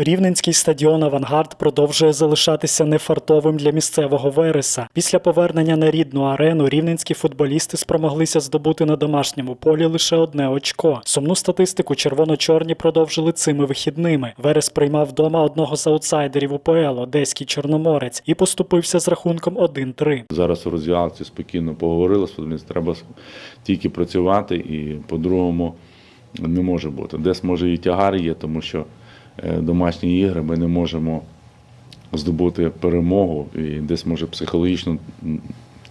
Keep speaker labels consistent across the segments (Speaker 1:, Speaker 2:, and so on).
Speaker 1: Рівненський стадіон Авангард продовжує залишатися нефартовим для місцевого Вереса. Після повернення на рідну арену рівненські футболісти спромоглися здобути на домашньому полі лише одне очко. Сумну статистику червоно-чорні продовжили цими вихідними. Верес приймав вдома одного з аутсайдерів УПЛ Одеський Чорноморець і поступився з рахунком 1-3.
Speaker 2: Зараз у розділці спокійно поговорили з треба тільки працювати і по-другому не може бути. Десь може і тягар є, тому що домашні ігри ми не можемо здобути перемогу, і десь може психологічно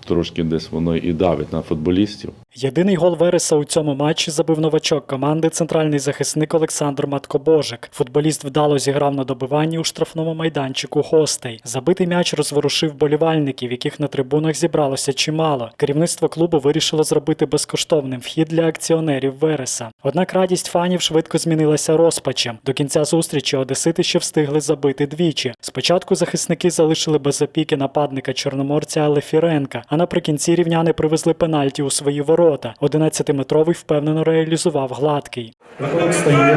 Speaker 2: трошки десь воно і давить на футболістів.
Speaker 1: Єдиний гол Вереса у цьому матчі забив новачок команди центральний захисник Олександр Маткобожик. Футболіст вдало зіграв на добиванні у штрафному майданчику гостей. Забитий м'яч розворушив болівальників, яких на трибунах зібралося чимало. Керівництво клубу вирішило зробити безкоштовним вхід для акціонерів Вереса. Однак радість фанів швидко змінилася розпачем. До кінця зустрічі одесити ще встигли забити двічі. Спочатку захисники залишили без опіки нападника чорноморця Алефіренка, а наприкінці рівняни привезли пенальті у свої ворота. 11-метровий впевнено реалізував гладкий.
Speaker 3: Рахунок стає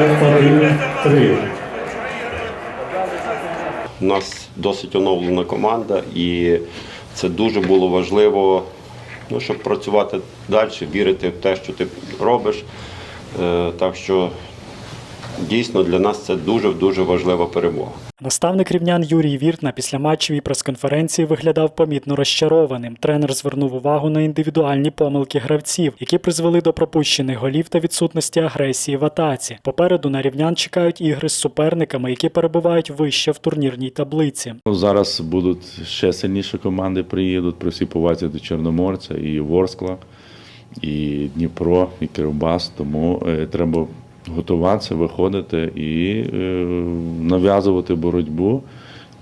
Speaker 3: 1-3.
Speaker 4: У нас досить оновлена команда, і це дуже було важливо, ну, щоб працювати далі, вірити в те, що ти робиш. Е, Так що дійсно для нас це дуже-дуже важлива перемога.
Speaker 1: Наставник рівнян Юрій Вірт на післяматчевій прес-конференції виглядав помітно розчарованим. Тренер звернув увагу на індивідуальні помилки гравців, які призвели до пропущених голів та відсутності агресії в атаці. Попереду на рівнян чекають ігри з суперниками, які перебувають вище в турнірній таблиці.
Speaker 2: Ну, Зараз будуть ще сильніші команди приїдуть при всій повазі до Чорноморця, і Ворскла, і Дніпро, і Кривбас. Тому е, треба готуватися, виходити і е, нав'язувати боротьбу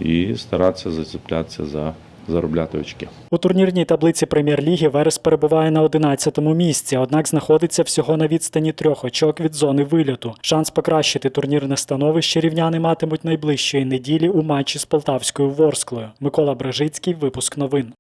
Speaker 2: і старатися зацеплятися за заробляти очки.
Speaker 1: У турнірній таблиці прем'єр-ліги Верес перебуває на 11-му місці, однак знаходиться всього на відстані трьох очок від зони вильоту. Шанс покращити турнірне становище рівняни матимуть найближчої неділі у матчі з Полтавською Ворсклою. Микола Бражицький, випуск новин.